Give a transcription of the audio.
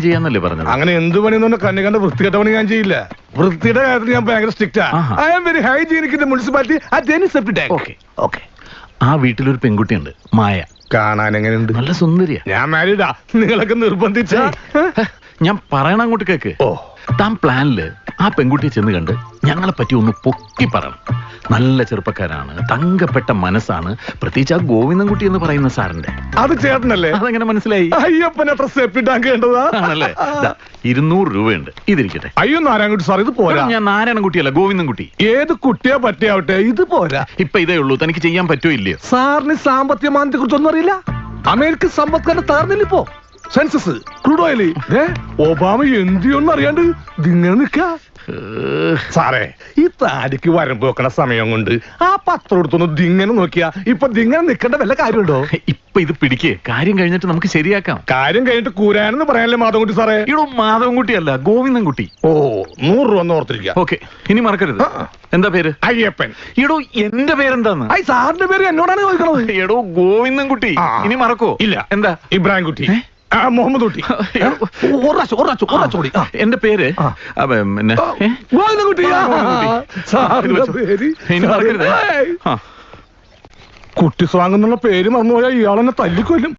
ചെയ്യാന്നല്ലേ പറഞ്ഞത്? അങ്ങനെ എന്ത് പണി എന്ന് കണ്ണി കണ്ട വൃത്തികെട്ട പണി ഞാൻ ചെയ്യില്ല. വൃത്തിയുടെ കാര്യത്തിൽ ഞാൻ ഭയങ്കര strict. Aaha. I am very hygienic in municipality at any septic tank okay okay ആ വീട്ടിലൊരു പെൺകുട്ടിയുണ്ട് മായ. കാണാൻ എങ്ങനെയുണ്ട്? നല്ല സുന്ദരിയാ. ഞാൻ മാരീഡാ നിങ്ങളൊക്കെ നിർബന്ധിച്ച ഞാൻ പറയണ അങ്ങോട്ട് കേക്ക്. ഓ. താൻ പ്ലാനിൽ ആ പെൺകുട്ടിയെ ചെന്ന് കണ്ട് ഞങ്ങളെ പറ്റി ഒന്ന് പൊക്കി പറയണം. നല്ല ചെറുപ്പക്കാരാണ് തങ്കപ്പെട്ട മനസ്സാണ്. പ്രത്യേകിച്ച് ആ ഗോവിന്ദൻകുട്ടി എന്ന് പറയുന്ന സാറിന്റെ. അത് ചേട്ടനല്ലേ? അതെങ്ങനെ മനസ്സിലായി? അയ്യപ്പനെ ആണല്ലേ? ദാ, ഇരുന്നൂറ് രൂപയുണ്ട്. ഇതിരിക്കട്ടെ. അയ്യോ നാരായണൻകുട്ടി സാർ ഇത് പോരാ. ഞാൻ നാരായണൻകുട്ടിയല്ല ഗോവിന്ദൻകുട്ടി. ഏത് കുട്ടിയെ പറ്റിയാവട്ടെ ഇത് പോരാ. ഇപ്പൊ ഇതേ ഉള്ളൂ തനിക്ക് ചെയ്യാൻ പറ്റുമോ ഇല്ലയോ? സാറിന് സാമ്പത്തിക മാനത്തെ കുറിച്ചൊന്നും അറിയില്ല. അമേരിക്കൻ സമ്പത്കാരൻ തകർന്നില്ലിപ്പോ സെൻസസ് ക്രൂഡ് ഓയിൽ ഒബാമ എന്തിയൊന്നും അറിയാണ്ട് ഇതിങ്ങനെ നിക്ക സാറേ ഈ താടിക്ക് വരമ്പ് വെക്കണ സമയം കൊണ്ട് ആ പത്രം എടുത്തൊന്ന് ദിങ്ങനെ നോക്കിയാ ഇപ്പൊ ദിങ്ങനെ നിക്കേണ്ട വല്ല കാര്യമുണ്ടോ? ഇപ്പൊ ഇത് പിടിക്കേ. കാര്യം കഴിഞ്ഞിട്ട് നമുക്ക് ശരിയാക്കാം. കാര്യം കഴിഞ്ഞിട്ട് കൂരാനെന്ന് പറയാനല്ലേ മാധവൻകുട്ടി സാറേ? ഇടോ മാധവൻകുട്ടിയല്ല ഗോവിന്ദൻകുട്ടി. ഓ നൂറ് രൂപ ഓർത്തിരിക്കുക ഓക്കെ ഇനി മറക്കരുത്. എന്താ പേര്? അയ്യപ്പൻ. എടോ എന്റെ പേരെന്താന്ന്? ഐ സാറിന്റെ പേര് എന്നോടാണ് ചോദിക്കണത്. എടോ ഗോവിന്ദൻകുട്ടി. ഇനി മറക്കോ? ഇല്ല. എന്താ? ഇബ്രാഹിം കുട്ടി ഏ? ആ, മുഹമ്മദ് കുട്ടി. എന്റെ പേര്? പിന്നെ. കുട്ടി. സ്വാങ് എന്നുള്ള പേര് മറന്നുപോയാൽ ഇയാളെന്നെ തല്ലിക്കൊല്ലും.